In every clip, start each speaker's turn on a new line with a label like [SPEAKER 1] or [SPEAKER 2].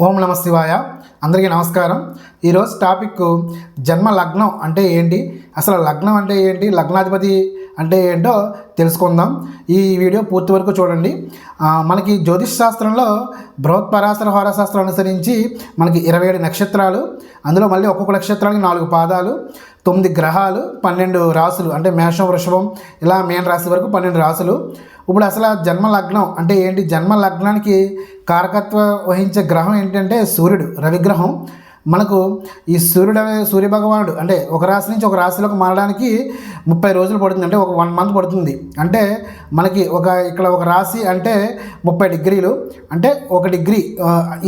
[SPEAKER 1] ఓం నమ శివాయ. అందరికీ నమస్కారం. ఈరోజు టాపిక్ జన్మ లగ్నం అంటే ఏంటి? అసలు లగ్నం అంటే ఏంటి? లగ్నాధిపతి అంటే ఏంటో తెలుసుకుందాం. ఈ వీడియో పూర్తి వరకు చూడండి. మనకి జ్యోతిష్ శాస్త్రంలో బృహత్ పరాశర హోరాశాస్త్రం అనుసరించి మనకి ఇరవై ఏడు నక్షత్రాలు అందులో మళ్ళీ ఒక్కొక్క నక్షత్రానికి నాలుగు పాదాలు తొమ్మిది గ్రహాలు పన్నెండు రాసులు అంటే మేషం వృషభం ఇలా మేన రాశి వరకు పన్నెండు రాసులు. ఇప్పుడు అసలు జన్మ లగ్నం అంటే ఏంటి? జన్మ లగ్నానికి కారకత్వ వహించే గ్రహం ఏంటంటే సూర్యుడు రవిగ్రహం మనకు ఈ సూర్యుడు అనే సూర్య భగవానుడు అంటే ఒక రాశి నుంచి ఒక రాశిలోకి మారడానికి ముప్పై రోజులు పడుతుంది అంటే ఒక వన్ మంత్ పడుతుంది. అంటే మనకి ఒక ఇక్కడ ఒక రాశి అంటే ముప్పై డిగ్రీలు అంటే ఒక డిగ్రీ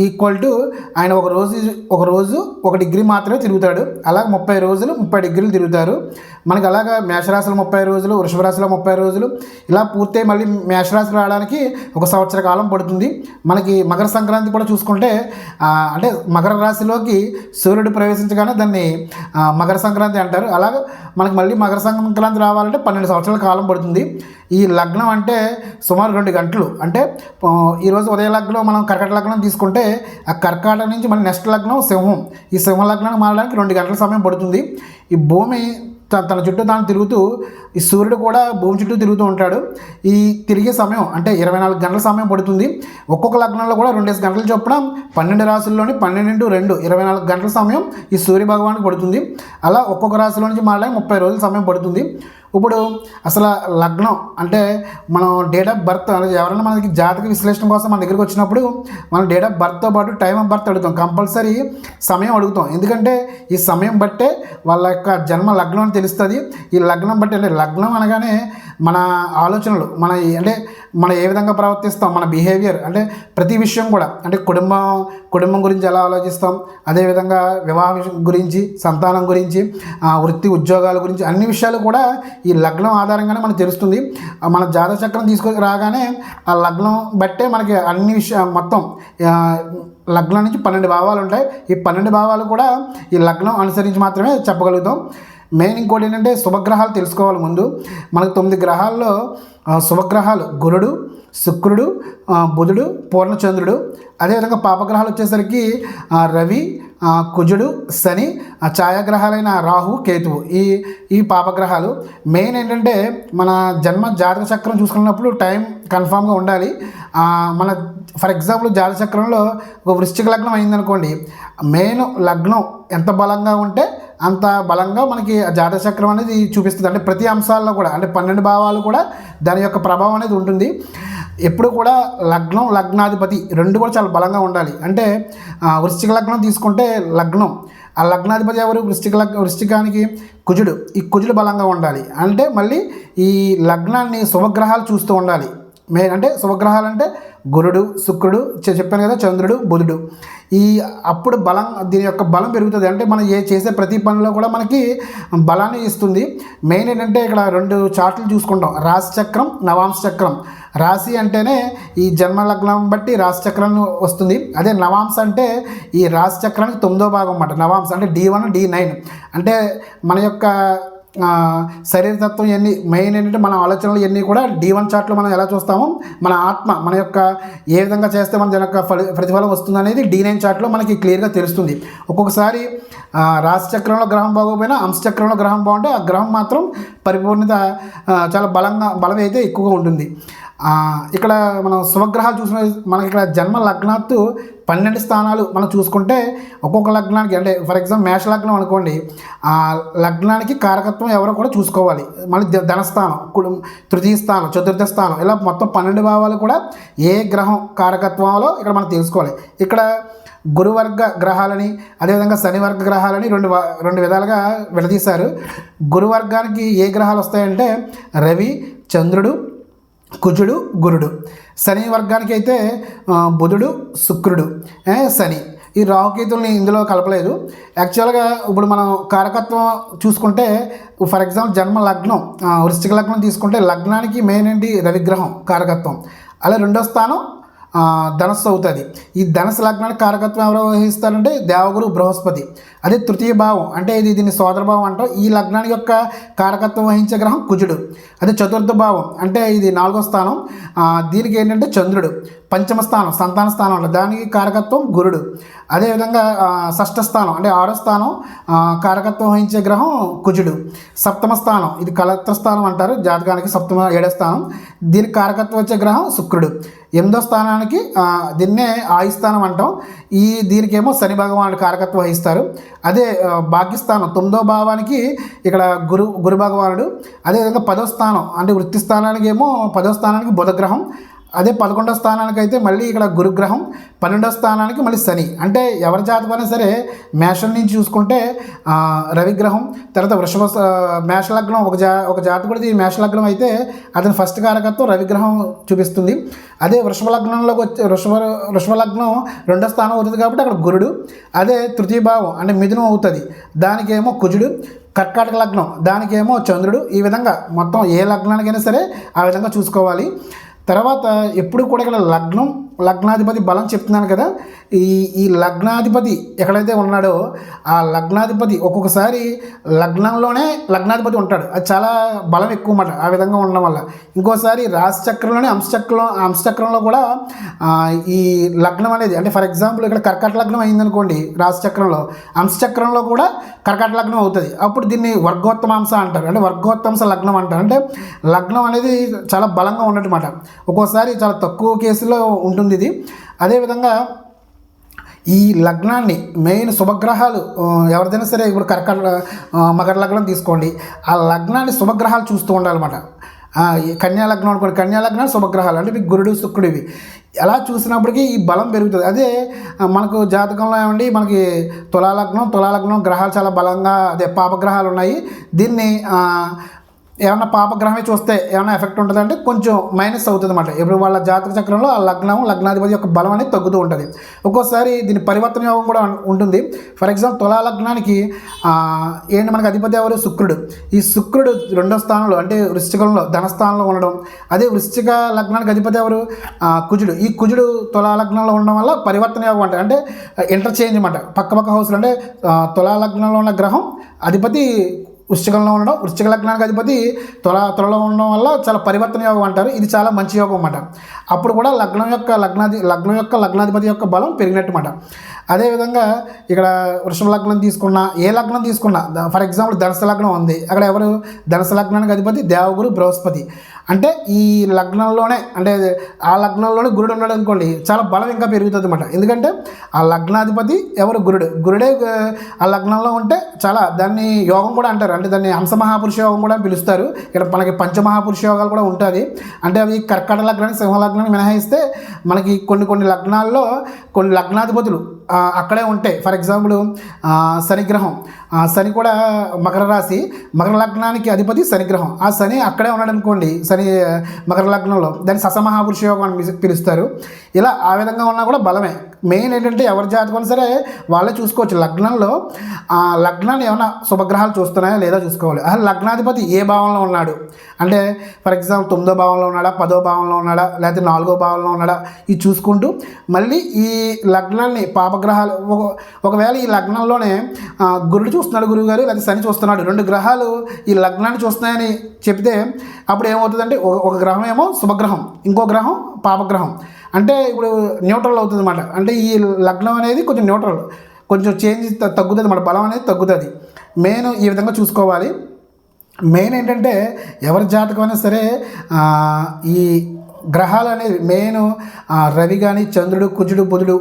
[SPEAKER 1] ఈక్వల్ టు ఆయన ఒక రోజు ఒక రోజు ఒక డిగ్రీ మాత్రమే తిరుగుతాడు. అలా ముప్పై రోజులు ముప్పై డిగ్రీలు తిరుగుతారు. మనకి అలాగా మేషరాశిలో ముప్పై రోజులు వృషభరాశిలో ముప్పై రోజులు ఇలా పూర్తయి మళ్ళీ మేషరాశికి రావడానికి ఒక సంవత్సర కాలం పడుతుంది. మనకి మకర సంక్రాంతి కూడా చూసుకుంటే అంటే మకర రాశిలోకి సూర్యుడు ప్రవేశించగానే దాన్ని మకర సంక్రాంతి అంటారు. అలాగే మనకి మళ్ళీ మకర సంక్రాంతి రావాలంటే పన్నెండు సంవత్సరాల కాలం పడుతుంది. ఈ లగ్నం అంటే సుమారు రెండు గంటలు. అంటే ఈరోజు ఉదయ లగ్నం మనం కర్కట లగ్నం తీసుకుంటే ఆ కర్కాటక నుంచి మళ్ళీ నెక్స్ట్ లగ్నం సింహం. ఈ సింహ లగ్నానికి మారడానికి రెండు గంటల సమయం పడుతుంది. ఈ భూమి తన చుట్టూ తాను తిరుగుతూ ఈ సూర్యుడు కూడా భూమి చుట్టూ తిరుగుతూ ఉంటాడు. ఈ తిరిగే సమయం అంటే ఇరవై నాలుగు గంటల సమయం పడుతుంది. ఒక్కొక్క లగ్నంలో కూడా రెండేసి గంటలు చొప్పున పన్నెండు రాసుల్లోని పన్నెండు రెండు ఇరవై నాలుగు గంటల సమయం ఈ సూర్య భగవానికి పడుతుంది. అలా ఒక్కొక్క రాశిలో నుంచి మారడానికి ముప్పై రోజుల సమయం పడుతుంది. ఇప్పుడు అసలు లగ్నం అంటే మనం డేట్ ఆఫ్ బర్త్ ఎవరైనా మనకి జాతక విశ్లేషణ కోసం మన దగ్గరికి వచ్చినప్పుడు మనం డేట్ ఆఫ్ బర్త్తో పాటు టైం ఆఫ్ బర్త్ అడుగుతాం. కంపల్సరీ సమయం అడుగుతాం. ఎందుకంటే ఈ సమయం బట్టే వాళ్ళ యొక్క జన్మ లగ్నం అని తెలుస్తుంది. ఈ లగ్నం బట్టి అంటే లగ్నం అనగానే మన ఆలోచనలు మన అంటే మనం ఏ విధంగా ప్రవర్తిస్తాం మన బిహేవియర్ అంటే ప్రతి విషయం కూడా అంటే కుటుంబం కుటుంబం గురించి ఎలా ఆలోచిస్తాం? అదేవిధంగా వివాహ గురించి సంతానం గురించి వృత్తి ఉద్యోగాల గురించి అన్ని విషయాలు కూడా ఈ లగ్నం ఆధారంగానే మనకు తెలుస్తుంది. మన జాతక చక్రం తీసుకొని రాగానే ఆ లగ్నం బట్టే మనకి అన్ని విషయ మొత్తం లగ్నం నుంచి పన్నెండు భావాలు ఉంటాయి. ఈ పన్నెండు భావాలు కూడా ఈ లగ్నం అనుసరించి మాత్రమే చెప్పగలుగుతాం. మెయిన్ ఇంకోటి ఏంటంటే శుభగ్రహాలు తెలుసుకోవాలి ముందు. మనకు తొమ్మిది గ్రహాల్లో శుభగ్రహాలు గురుడు శుక్రుడు బుధుడు పూర్ణచంద్రుడు. అదేవిధంగా పాపగ్రహాలు వచ్చేసరికి రవి కుజుడు శని ఆ ఛాయాగ్రహాలైన రాహు కేతువు. ఈ ఈ పాపగ్రహాలు మెయిన్ ఏంటంటే మన జన్మ జాతక చక్రం చూసుకున్నప్పుడు టైం కన్ఫామ్గా ఉండాలి. మన ఫర్ ఎగ్జాంపుల్ జాతక చక్రంలో ఒక వృశ్చిక లగ్నం అయిందనుకోండి మెయిన్ లగ్నం ఎంత బలంగా ఉంటే అంత బలంగా మనకి ఆ జాతక చక్రం అనేది చూపిస్తుంది. అంటే ప్రతి అంశాల్లో కూడా అంటే పన్నెండు భావాలు కూడా దాని యొక్క ప్రభావం అనేది ఉంటుంది. ఎప్పుడు కూడా లగ్నం లగ్నాధిపతి రెండు కూడా చాలా బలంగా ఉండాలి. అంటే వృష్టిక వృశ్చిక లగ్నం తీసుకుంటే లగ్నం. ఆ లగ్నాధిపతి ఎవరు? వృష్టిక లగ్ వృష్టికానికి కుజుడు. ఈ కుజుడు బలంగా ఉండాలి. అంటే మళ్ళీ ఈ లగ్నాన్ని శుభగ్రహాలు చూస్తూ ఉండాలి. మే అంటే శుభగ్రహాలు అంటే గురుడు శుక్రుడు చె- చెప్పాను కదా చంద్రుడు బుధుడు. ఈ అప్పుడు బలం దీని యొక్క బలం పెరుగుతుంది. అంటే మనం ఏ చేసే ప్రతి పనిలో కూడా మనకి బలాన్ని ఇస్తుంది. మెయిన్ ఏంటంటే ఇక్కడ రెండు చార్ట్లు చూసుకుంటాం. రాశి చక్రం నవాంశ చక్రం. రాశి అంటేనే ఈ జన్మ లగ్నం బట్టి రాశి చక్రం వస్తుంది. అదే నవాంశ అంటే ఈ రాశి చక్రానికి తొమ్మిదో భాగం అన్నమాట. నవాంశ అంటే డి వన్ డి నైన్. అంటే మన యొక్క శరీరతత్వం ఎన్ని మెయిన్ ఏంటంటే మన ఆలోచనలు ఎన్ని కూడా డీ వన్ చార్ట్లో మనం ఎలా చూస్తామో మన ఆత్మ మన యొక్క ఏ విధంగా చేస్తే మన యొక్క ఫలి ప్రతిఫలం వస్తుంది అనేది డీ నైన్ చార్ట్లో మనకి క్లియర్గా తెలుస్తుంది. ఒక్కొక్కసారి రాశిచక్రంలో చక్రంలో గ్రహం బాగోపోయినా అంశచక్రంలో గ్రహం బాగుంటే ఆ గ్రహం మాత్రం పరిపూర్ణత చాలా బలంగా బలం అయితే ఎక్కువగా ఉంటుంది. ఇక్కడ మనం శుభగ్రహాలు చూసిన మనకి ఇక్కడ జన్మ లగ్నాత్తు పన్నెండు స్థానాలు మనం చూసుకుంటే ఒక్కొక్క లగ్నానికి అంటే ఫర్ ఎగ్జాంపుల్ మేష లగ్నం అనుకోండి ఆ లగ్నానికి కారకత్వం ఎవరో కూడా చూసుకోవాలి. మళ్ళీ ధనస్థానం కుటుంబ తృతీయ స్థానం చతుర్థ స్థానం ఇలా మొత్తం పన్నెండు భావాలు కూడా ఏ గ్రహం కారకత్వంలో ఇక్కడ మనం తెలుసుకోవాలి. ఇక్కడ గురువర్గ గ్రహాలని అదేవిధంగా శనివర్గ గ్రహాలని రెండు రెండు విధాలుగా విడదీశారు. గురువర్గానికి ఏ గ్రహాలు వస్తాయంటే రవి చంద్రుడు కుజుడు గురుడు. శని వర్గానికి అయితే బుధుడు శుక్రుడు. శని. ఈ రాహుకేతుల్ని ఇందులో కలపలేదు. యాక్చువల్గా ఇప్పుడు మనం కారకత్వం చూసుకుంటే ఫర్ ఎగ్జాంపుల్ జన్మ లగ్నం వృష్టిక వృశ్చిక లగ్నం తీసుకుంటే లగ్నానికి మెయిన్ ఏంటి? రవిగ్రహం కారకత్వం. అలా రెండో స్థానం ధనస్సు అవుతుంది. ఈ ధనస్సు లగ్నానికి కారకత్వం ఎవరు వహిస్తారంటే దేవగురు బృహస్పతి. అదే తృతీయ భావం. అంటే ఇది దీన్ని సోదర భావం అంటాం ఈ లగ్నానికి యొక్క కారకత్వం వహించే గ్రహం కుజుడు. అదే చతుర్థ భావం. అంటే ఇది నాలుగో స్థానం. దీనికి ఏంటంటే చంద్రుడు. పంచమ స్థానం సంతాన స్థానం అంటే దానికి కారకత్వం గురుడు. అదేవిధంగా షష్ఠ స్థానం అంటే ఆరో స్థానం కారకత్వం వహించే గ్రహం కుజుడు. సప్తమ స్థానం ఇది కలత్ర స్థానం అంటారు. జాతకానికి సప్తమ ఏడో స్థానం. దీనికి కారకత్వం వచ్చే గ్రహం శుక్రుడు. ఎనిమిదో స్థానానికి దీన్నే ఆయుస్థానం అంటాం. ఈ దీనికేమో శని భగవానుడు కారకత్వం వహిస్తారు. అదే భాగ్యస్థానం తొమ్మిదో భావానికి ఇక్కడ గురు గురు భగవానుడు. అదేవిధంగా పదో స్థానం అంటే వృత్తి స్థానానికి ఏమో పదో స్థానానికి బుధగ్రహం. అదే పదకొండో స్థానానికి అయితే మళ్ళీ ఇక్కడ గురుగ్రహం పన్నెండో స్థానానికి మళ్ళీ శని. అంటే ఎవరి జాతకమైనా అయినా సరే మేషం నుంచి చూసుకుంటే రవిగ్రహం తర్వాత వృషభ మేషలగ్నం ఒక జా ఒక జాతకుడిది మేషలగ్నం అయితే అతని ఫస్ట్ కారకత్వం రవిగ్రహం చూపిస్తుంది. అదే వృషభ లగ్నంలోకి వచ్చే వృషభ వృషభ లగ్నం రెండో స్థానం అవుతుంది కాబట్టి అక్కడ గురుడు అదే తృతీయ భావం అంటే మిథునం అవుతుంది. దానికేమో కుజుడు కర్కాటక లగ్నం దానికేమో చంద్రుడు ఈ విధంగా మొత్తం ఏ లగ్నానికైనా సరే ఆ విధంగా చూసుకోవాలి. తర్వాత ఎప్పుడు కూడా ఇక్కడ లగ్నం లగ్నాధిపతి బలం చెప్తున్నాను కదా ఈ ఈ లగ్నాధిపతి ఎక్కడైతే ఉన్నాడో ఆ లగ్నాధిపతి ఒక్కొక్కసారి లగ్నంలోనే లగ్నాధిపతి ఉంటాడు. అది చాలా బలం ఎక్కువ అన్నమాట ఆ విధంగా ఉండడం వల్ల. ఇంకోసారి రాశిచక్రంలోనే అంశచక్రం అంశచక్రంలో కూడా ఈ లగ్నం అనేది అంటే ఫర్ ఎగ్జాంపుల్ ఇక్కడ కర్కట లగ్నం అయిందనుకోండి రాశిచక్రంలో అంశచక్రంలో కూడా కర్కట లగ్నం అవుతుంది. అప్పుడు దీన్ని వర్గోత్తమాంశ అంటారు. అంటే వర్గోత్తమాంశ లగ్నం అంటారు. అంటే లగ్నం అనేది చాలా బలంగా ఉన్నట్టుమాట ఒక్కోసారి చాలా తక్కువ కేసులో ఉంటుంది ఇది అదేవిధంగా ఈ లగ్నాన్ని మెయిన్ శుభగ్రహాలు ఎవరిదైనా సరే ఇప్పుడు కర్కట మకర లగ్నం తీసుకోండి. ఆ లగ్నాన్ని శుభగ్రహాలు చూస్తూ ఉండాలన్నమాట. ఆ, ఈ కన్యా లగ్నం అనుకోండి కన్యా లగ్నాలు శుభగ్రహాలు అంటే మీకు గురుడు శుక్రుడు ఇవి. ఎలా చూసినప్పటికీ ఈ బలం పెరుగుతుంది. అదే మనకు జాతకంలో ఏమండి మనకి తులాలగ్నం తులాలగ్నం గ్రహాలు చాలా బలంగా అదే పాపగ్రహాలు ఉన్నాయి. దీన్ని ఆ, ఏమన్నా పాపగ్రహమే చూస్తే ఏమైనా ఎఫెక్ట్ ఉంటుందంటే కొంచెం మైనస్ అవుతుంది అనమాట ఇప్పుడు వాళ్ళ జాతక చక్రంలో ఆ లగ్నం లగ్నాధిపతి యొక్క బలం అనేది తగ్గుతూ ఉంటుంది. ఒక్కోసారి దీని పరివర్తన యోగం కూడా ఉంటుంది. ఫర్ ఎగ్జాంపుల్ తులా లగ్నానికి ఏంటి మనకి అధిపతి ఎవరు? శుక్రుడు. ఈ శుక్రుడు రెండో స్థానంలో అంటే వృశ్చికంలో ధనస్థానంలో ఉండడం. అదే వృశ్చిక లగ్నానికి అధిపతి ఎవరు? కుజుడు. ఈ కుజుడు తులా లగ్నంలో ఉండడం వల్ల పరివర్తన యోగం అంటే అంటే ఇంటర్చేంజ్ అనమాట పక్క పక్క హౌస్లు అంటే తులా లగ్నంలో ఉన్న గ్రహం అధిపతి వృశ్చికంలో ఉండడం వృశ్చిక లగ్నానికి అధిపతి తుల తులలో ఉండడం వల్ల చాలా పరివర్తన యోగం అంటారు. ఇది చాలా మంచి యోగం అన్నమాట. అప్పుడు కూడా లగ్నం యొక్క లగ్నాధి లగ్నం యొక్క లగ్నాధిపతి యొక్క బలం పెరిగినట్టు అదేవిధంగా ఇక్కడ వృషభ లగ్నం తీసుకున్నా ఏ లగ్నం తీసుకున్నా ఫర్ ఎగ్జాంపుల్ ధనుసు లగ్నం ఉంది. అక్కడ ఎవరు? ధనుసు లగ్నానికి అధిపతి దేవగురు బృహస్పతి. అంటే ఈ లగ్నంలోనే అంటే ఆ లగ్నంలోనే గురుడు ఉన్నాడు అనుకోండి చాలా బలం ఇంకా పెరుగుతుంది అనమాట ఎందుకంటే ఆ లగ్నాధిపతి ఎవరు? గురుడు. గురుడే ఆ, లగ్నంలో ఉంటే చాలా దాన్ని యోగం కూడా అంటారు. అంటే దాన్ని హంస మహాపురుష యోగం కూడా పిలుస్తారు. ఇక్కడ మనకి పంచమహాపురుష యోగాలు కూడా ఉంటుంది అంటే అవి కర్కట లగ్నాన్ని సింహ లగ్నాన్ని మినహాయిస్తే మనకి కొన్ని కొన్ని లగ్నాల్లో కొన్ని లగ్నాధిపతులు అక్కడే ఉంటే ఫర్ ఎగ్జాంపుల్ శనిగ్రహం ఆ, శని కూడా మకర రాశి. మకర లగ్నానికి అధిపతి శనిగ్రహం ఆ శని అక్కడే ఉన్నాడు అనుకోండి శని మకర లగ్నంలో. దాన్ని ససమహాపురుష యోగం అని పిలుస్తారు. ఇలా ఆ విధంగా ఉన్నా కూడా బలమే. మెయిన్ ఏంటంటే ఎవరి జాతకం సరే వాళ్ళే చూసుకోవచ్చు. లగ్నంలో ఆ లగ్నాన్ని ఏమైనా శుభగ్రహాలు చూస్తున్నాయా లేదా చూసుకోవాలి. అసలు లగ్నాధిపతి ఏ భావంలో ఉన్నాడు? అంటే ఫర్ ఎగ్జాంపుల్ తొమ్మిదో భావంలో ఉన్నాడా పదో భావంలో ఉన్నాడా లేకపోతే నాలుగో భావంలో ఉన్నాడా? ఇది చూసుకుంటూ మళ్ళీ ఈ లగ్నాన్ని పాపగ్రహాలు ఒకవేళ ఈ లగ్నంలోనే గురుడు చూస్తున్నాడు గురువు గారు లేకపోతే శని చూస్తున్నాడు రెండు గ్రహాలు ఈ లగ్నాన్ని చూస్తున్నాయని చెప్తే అప్పుడు ఏమవుతుందంటే ఒక ఒక గ్రహం ఏమో శుభగ్రహం ఇంకో గ్రహం పాపగ్రహం. అంటే ఇప్పుడు న్యూట్రల్ అవుతుంది అన్నమాట అంటే ఈ లగ్నం అనేది కొంచెం న్యూట్రల్ కొంచెం చేంజ్ తగ్గుతుంది మన బలం అనేది తగ్గుతుంది. మెయిన్ ఈ విధంగా చూసుకోవాలి. మెయిన్ ఏంటంటే ఎవరి జాతకం అయినా సరే ఈ గ్రహాలు అనేవి మెయిన్ రవి కానీ చంద్రుడు కుజుడు బుధుడు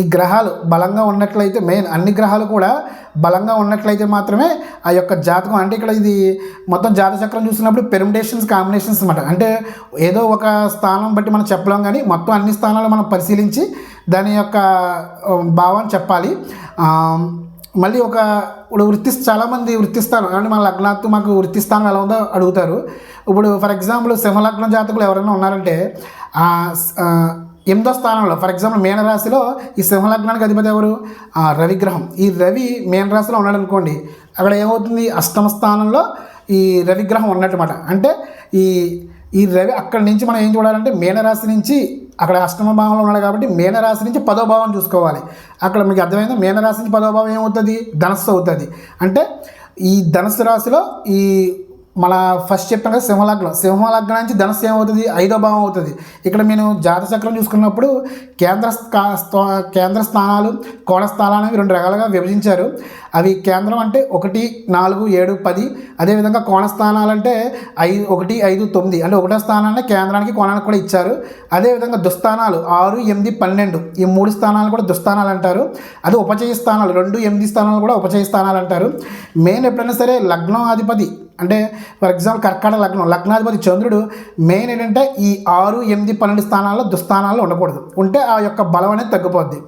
[SPEAKER 1] ఈ గ్రహాలు బలంగా ఉన్నట్లయితే మెయిన్ అన్ని గ్రహాలు కూడా బలంగా ఉన్నట్లయితే మాత్రమే ఆ యొక్క జాతకం. అంటే ఇక్కడ ఇది మొత్తం జాతచక్రం చూసినప్పుడు పెర్మిటేషన్స్ కాంబినేషన్స్ అనమాట అంటే ఏదో ఒక స్థానం బట్టి మనం చెప్పలేం కానీ మొత్తం అన్ని స్థానాలు మనం పరిశీలించి దాని యొక్క భావం భావాన్ని చెప్పాలి. మళ్ళీ ఒక ఇప్పుడు వృత్తి చాలామంది వృత్తిస్తారు. అంటే మన లగ్నాత్తు మాకు వృత్తిస్థానం ఎలా ఉందో అడుగుతారు. ఇప్పుడు ఫర్ ఎగ్జాంపుల్ సింహలగ్న జాతకులు ఎవరైనా ఉన్నారంటే ఎనిమిదో స్థానంలో ఫర్ ఎగ్జాంపుల్ మీనరాశిలో ఈ సింహలగ్నానికి అధిపతి ఎవరు? ఆ, రవిగ్రహం. ఈ రవి మీనరాశిలో ఉన్నాడు అనుకోండి అక్కడ ఏమవుతుంది? అష్టమ స్థానంలో ఈ రవిగ్రహం ఉన్నట్టుమాట అంటే ఈ ఈ రవి అక్కడి నుంచి మనం ఏం చూడాలంటే మీనరాశి నుంచి అక్కడ అష్టమ భావంలో ఉన్నాడు కాబట్టి మీనరాశి నుంచి పదో భావం చూసుకోవాలి. అక్కడ మీకు అర్థమైంది? మీనరాశి నుంచి పదో భావం ఏమవుతుంది? ధనస్సు అవుతుంది. అంటే ఈ ధనస్సు రాశిలో ఈ మన ఫస్ట్ చెప్పాను కదా సింహలగ్నం. సింహలగ్నం నుంచి ధనస్సు ఏమవుతుంది? ఐదో భావం అవుతుంది. ఇక్కడ నేను జాతచక్రం చూసుకున్నప్పుడు కేంద్ర స్థా- స్థా- కేంద్ర స్థానాలు కోణ స్థానాలు అనేవి రెండు రకాలుగా విభజించారు. అవి కేంద్రం అంటే ఒకటి నాలుగు ఏడు పది. అదేవిధంగా కోణ స్థానాలు అంటే ఐదు ఒకటి ఐదు తొమ్మిది. అంటే ఒకటో స్థానాన్ని కేంద్రానికి కోణానికి కూడా ఇచ్చారు. అదేవిధంగా దుస్థానాలు ఆరు ఎనిమిది పన్నెండు. ఈ మూడు స్థానాలు కూడా దుస్థానాలు అంటారు. అది ఉపచయ స్థానాలు. రెండు ఎనిమిది స్థానాలు కూడా ఉపచయ స్థానాలు అంటారు. మెయిన్ ఎప్పుడైనా సరే లగ్నం అధిపతి అంటే ఫర్ ఎగ్జాంపుల్ కర్కాటక లగ్నం లగ్నాధిపతి చంద్రుడు మెయిన్ ఏంటంటే ఈ ఆరు ఎనిమిది పన్నెండు స్థానాల్లో దుస్థానాల్లో ఉండకూడదు. ఉంటే ఆ యొక్క బలం అనేది తగ్గిపోద్ది.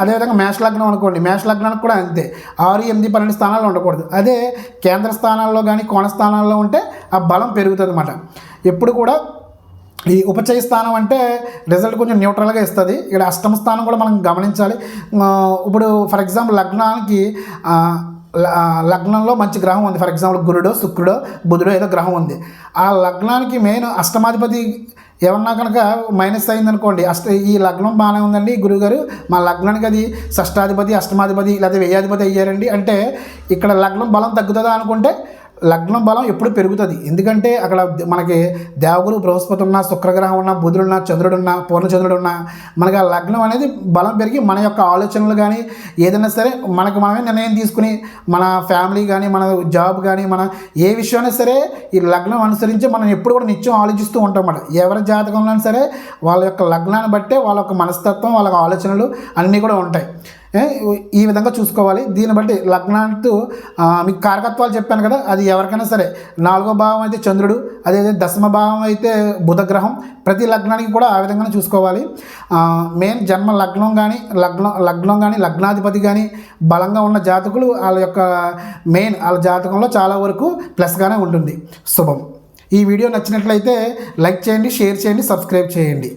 [SPEAKER 1] అదేవిధంగా మేష లగ్నం అనుకోండి మేష లగ్నానికి కూడా అంతే. ఆరు ఎనిమిది పన్నెండు స్థానాల్లో ఉండకూడదు. అదే కేంద్ర స్థానాల్లో కానీ కోణ స్థానాల్లో ఉంటే ఆ బలం పెరుగుతుంది అన్నమాట ఎప్పుడు కూడా ఈ ఉపచయ స్థానం అంటే రిజల్ట్ కొంచెం న్యూట్రల్గా ఇస్తుంది. ఇక్కడ అష్టమ స్థానం కూడా మనం గమనించాలి. ఇప్పుడు ఫర్ ఎగ్జాంపుల్ లగ్నానికి లగ్నంలో మంచి గ్రహం ఉంది. ఫర్ ఎగ్జాంపుల్ గురుడో శుక్రుడో బుధుడో ఏదో గ్రహం ఉంది. ఆ లగ్నానికి మెయిన్ అష్టమాధిపతి ఏమన్నా కనుక మైనస్ అయిందనుకోండి అష్ట ఈ లగ్నం బాగానే ఉందండి గురువుగారు. మా లగ్నానికి అది షష్టాధిపతి అష్టమాధిపతి లేదా వ్యయాధిపతి అయ్యారండి. అంటే ఇక్కడ లగ్నం బలం తగ్గుతుందా అనుకుంటే లగ్నం బలం ఎప్పుడు పెరుగుతుంది. ఎందుకంటే అక్కడ మనకి దేవగురు బృహస్పతి ఉన్న శుక్రగ్రహం ఉన్న బుధుడున్న చంద్రుడున్న పూర్ణచంద్రుడు ఉన్న మనకి ఆ లగ్నం అనేది బలం పెరిగి మన యొక్క ఆలోచనలు కానీ ఏదైనా సరే మనకు మనమే నిర్ణయం తీసుకుని మన ఫ్యామిలీ కానీ మన జాబ్ కానీ మన ఏ విషయమైనా సరే ఈ లగ్నం అనుసరించి మనం ఎప్పుడు కూడా నిత్యం ఆలోచిస్తూ ఉంటాం అన్నమాట ఎవరి జాతకంలో సరే వాళ్ళ యొక్క లగ్నాన్ని బట్టే వాళ్ళ యొక్క మనస్తత్వం వాళ్ళ ఆలోచనలు అన్నీ కూడా ఉంటాయి. ఈ విధంగా చూసుకోవాలి. దీన్ని బట్టి లగ్నాంతో మీకు కారకత్వాలు చెప్పాను కదా అది ఎవరికైనా సరే. నాలుగో భావం అయితే చంద్రుడు అదే దశమ భావం అయితే బుధగ్రహం. ప్రతి లగ్నానికి కూడా ఆ విధంగానే చూసుకోవాలి. మెయిన్ జన్మ లగ్నం కానీ లగ్నం లగ్నం కానీ లగ్నాధిపతి కానీ బలంగా ఉన్న జాతకులు వాళ్ళ యొక్క మెయిన్ వాళ్ళ జాతకంలో చాలా వరకు ప్లస్గానే ఉంటుంది. శుభం. ఈ వీడియో నచ్చినట్లయితే లైక్ చేయండి షేర్ చేయండి సబ్స్క్రైబ్ చేయండి.